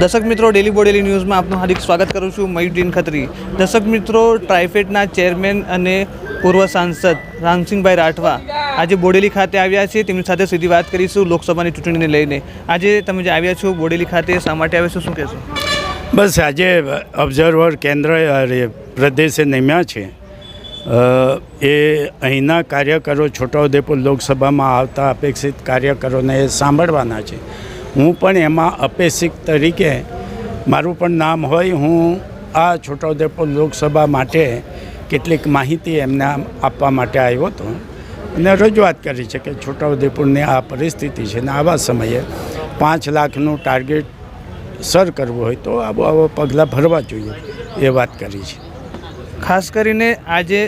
દર્શક મિત્રો ડેલી બોડેલી ન્યૂઝમાં આપનું હાર્દિક સ્વાગત કરું છું. મયુદ્દીન ખત્રી. દર્શક મિત્રો ટ્રાઇફેડના ચેરમેન અને પૂર્વ સાંસદ રામસિંહભાઈ રાઠવા આજે બોડેલી ખાતે આવ્યા છે. તેમની સાથે સીધી વાત કરીશું લોકસભાની ચૂંટણીને લઈને. આજે તમે જે આવ્યા છો બોડેલી ખાતે, શા માટે આવ્યા છો, શું કહેશો? બસ, આજે ઓબ્ઝર્વર કેન્દ્ર પ્રદેશે નિમ્યા છે. એ અહીંના કાર્યકરો છોટાઉદેપુર લોકસભામાં આવતા અપેક્ષિત કાર્યકરોને સાંભળવાના છે. હું પણ એમાં અપેક્ષિત તરીકે મારું પણ નામ હોય, હું આ છોટાઉદેપુર લોકસભા માટે કેટલીક માહિતી એમને આપવા માટે આવ્યો હતો. અને રજૂઆત કરી છે કે છોટાઉદેપુરની આ પરિસ્થિતિ છે ને આવા સમયે પાંચ લાખનું ટાર્ગેટ સર કરવું હોય તો આવો આવો પગલાં ભરવા જોઈએ, એ વાત કરી છે. ખાસ કરીને આજે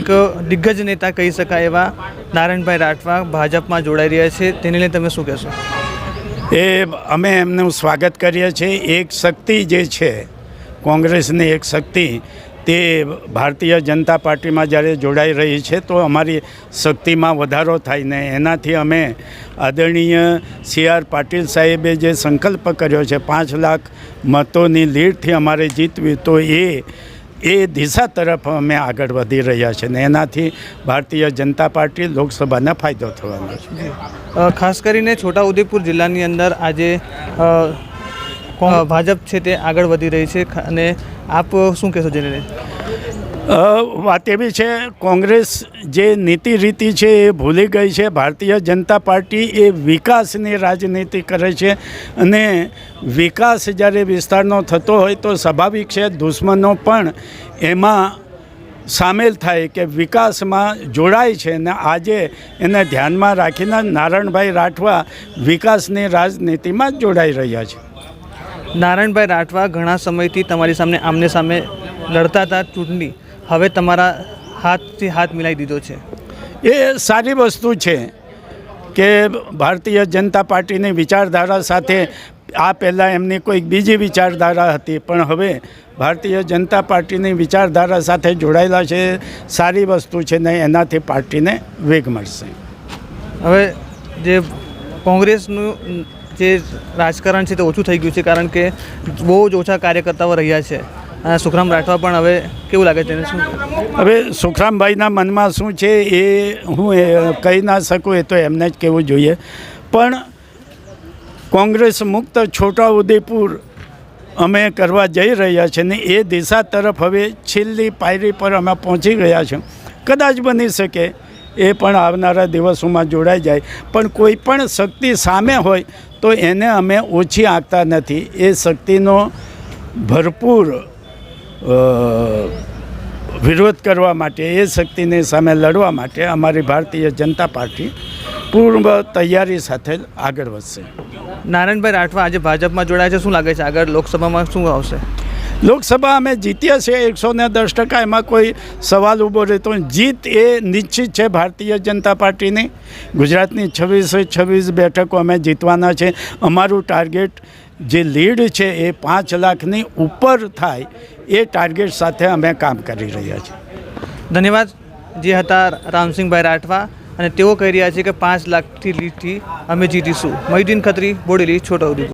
એક દિગ્ગજ નેતા કહી શકાય એવા નારાયણભાઈ રાઠવા ભાજપમાં જોડાઈ રહ્યા છે. તેને લઈને તમે શું કહેશો? એ અમે એમનું સ્વાગત કરીએ છીએ. એક શક્તિ જે છે, કોંગ્રેસની એક શક્તિ, તે ભારતીય જનતા પાર્ટીમાં જ્યારે જોડાઈ રહી છે, તો અમારી શક્તિમાં વધારો થાય ને એનાથી અમે આદરણીય સી આર પાટીલ સાહેબે જે સંકલ્પ કર્યો છે, પાંચ લાખ મતોની લીડથી અમારે જીતવી, તો એ એ દિશા તરફ અમે આગળ વધી રહ્યા છે ને એનાથી ભારતીય જનતા પાર્ટી લોકસભાને ફાયદો થવાનો છે. ખાસ કરીને છોટાઉદેપુર જિલ્લાની અંદર આજે ભાજપ છે તે આગળ વધી રહી છે. અને આપ શું કહેશો જેને વાત એવી છે, કોંગ્રેસ જે નીતિ રીતિ છે એ ભૂલી ગઈ છે. ભારતીય જનતા પાર્ટી એ વિકાસની રાજનીતિ કરે છે અને વિકાસ જ્યારે વિસ્તારનો થતો હોય તો સ્વાભાવિક છે, દુશ્મનો પણ એમાં સામેલ થાય કે વિકાસમાં જોડાય છે ને આજે એને ધ્યાનમાં રાખીને નારાયણભાઈ રાઠવા વિકાસની રાજનીતિમાં જોડાઈ રહ્યા છે. નારાયણભાઈ રાઠવા ઘણા સમયથી તમારી સામે, આમને સામે લડતા હતા ચૂંટણી. હવે તમારા હાથથી હાથ મિલાવી દીધો છે. એ સારી વસ્તુ છે કે ભારતીય જનતા પાર્ટીની વિચારધારા સાથે આ પહેલાં એમની કોઈક બીજી વિચારધારા હતી પણ હવે ભારતીય જનતા પાર્ટીની વિચારધારા સાથે જોડાયેલા છે સારી વસ્તુ છે ને એનાથી પાર્ટીને વેગ મળશે. હવે જે કોંગ્રેસનું જે રાજકારણ છે તે ઓછું થઈ ગયું છે કારણ કે બહુ જ ઓછા કાર્યકર્તાઓ રહ્યા છે. સુખરામ રાઠવા પણ હવે કેવું લાગે છે શું? હવે સુખરામભાઈના મનમાં શું છે એ હું કહી ના શકું, એ તો એમને જ કહેવું જોઈએ. પણ કોંગ્રેસ મુક્ત છોટાઉદેપુર અમે કરવા જઈ રહ્યા છીએ ને એ દિશા તરફ હવે છેલ્લી પાયરી પર અમે પહોંચી ગયા છીએ કદાચ બની શકે એ પણ આવનારા દિવસોમાં જોડાઈ જાય. પણ કોઈ પણ શક્તિ સામે હોય તો એને અમે ઓછી આંકતા નથી. એ શક્તિનો ભરપૂર વિરોધ કરવા માટે એ શક્તિની સામે લડવા માટે અમારી ભારતીય જનતા પાર્ટી પૂર્વ તૈયારી સાથે આગળ વધશે. નારાયણભાઈ રાઠવા આજે ભાજપમાં જોડાયા છે. શું લાગે છે? આગળ લોકસભામાં શું આવશે? લોકસભા અમે જીત્યા છીએ એકસો ને દસ ટકા. એમાં કોઈ સવાલ ઊભો રહેતો જીત એ નિશ્ચિત છે ભારતીય જનતા પાર્ટીની. ગુજરાતની છવ્વીસે છવ્વીસ બેઠકો અમે જીતવાના છે. અમારું ટાર્ગેટ જે લીડ છે એ પાંચ લાખની ઉપર થાય એ ટાર્ગેટ સાથે અમે કામ કરી રહ્યા છીએ. ધન્યવાદ. જે હતા રામસિંહભાઈ રાઠવા અને તેઓ કહી રહ્યા છે કે પાંચ લાખથી લીડથી અમે જીતીશું. મહિદ્દીન ખત્રી, બોડેલી, છોટાઉદેપુર.